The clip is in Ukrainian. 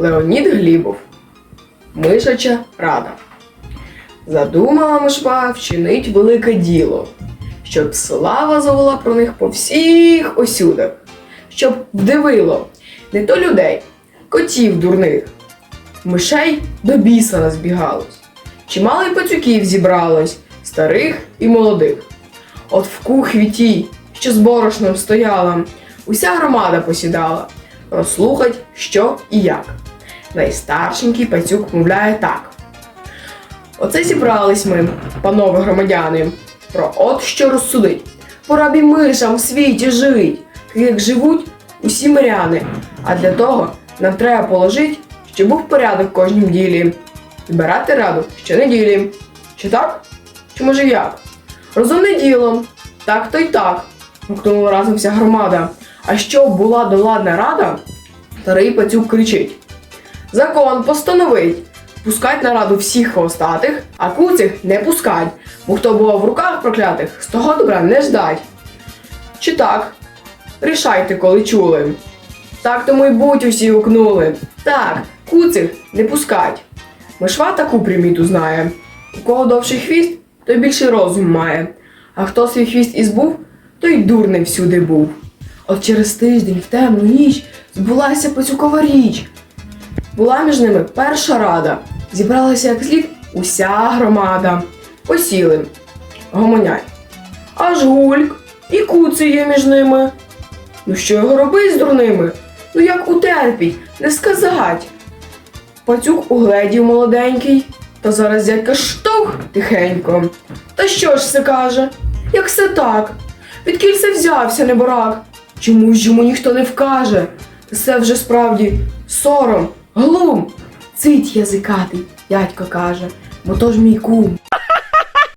Леонід Глібов. Мишача рада. Задумала мишва вчинить велике діло, щоб слава завела про них по всіх осюдах, щоб вдивило не то людей, котів дурних, мишей до біса назбігалось, чимало й пацюків зібралось, старих і молодих. От в кухві тій, що з борошном стояла, уся громада посідала, розслухать, що і як. Найстаршенький пацюк мовляє так. Оце зібрались ми, панове громадяни, про от що розсудить. Пора б і мишам в світі жить, як живуть усі миряни. А для того нам треба положить, щоб був порядок в кожнім ділі. Збирати раду щонеділі. Чи так? Чи може як? Розумне діло. Так то й так. Гукнула разом вся громада. А щоб була доладна рада, старий пацюк кричить. Закон постановить. Пускать на раду всіх хвостатих, а куцих не пускать, бо хто було в руках проклятих, з того добра не ждать. Чи так? Рішайте, коли чули. Так тому й будь усі гукнули. Так, куцих не пускать. Мишва таку приміту знає. У кого довший хвіст, той більший розум має. А хто свій хвіст і збув, той дурним всюди був. От через тиждень в темну ніч збулася пацюкова річ. Була між ними перша рада. Зібралася як слід уся громада. Посіли. Гомонять. Аж гульк і куци між ними. Ну що його робить з дурними? Ну як утерпіть, не сказать. Пацюк угледів молоденький, та зараз дядька штовх тихенько. Та що ж це каже? Як це так? Відкіль це взявся неборак? Чому ж йому ніхто не вкаже? Це вже справді сором, глум. Цить язикатий, дядько каже, бо то ж мій кум.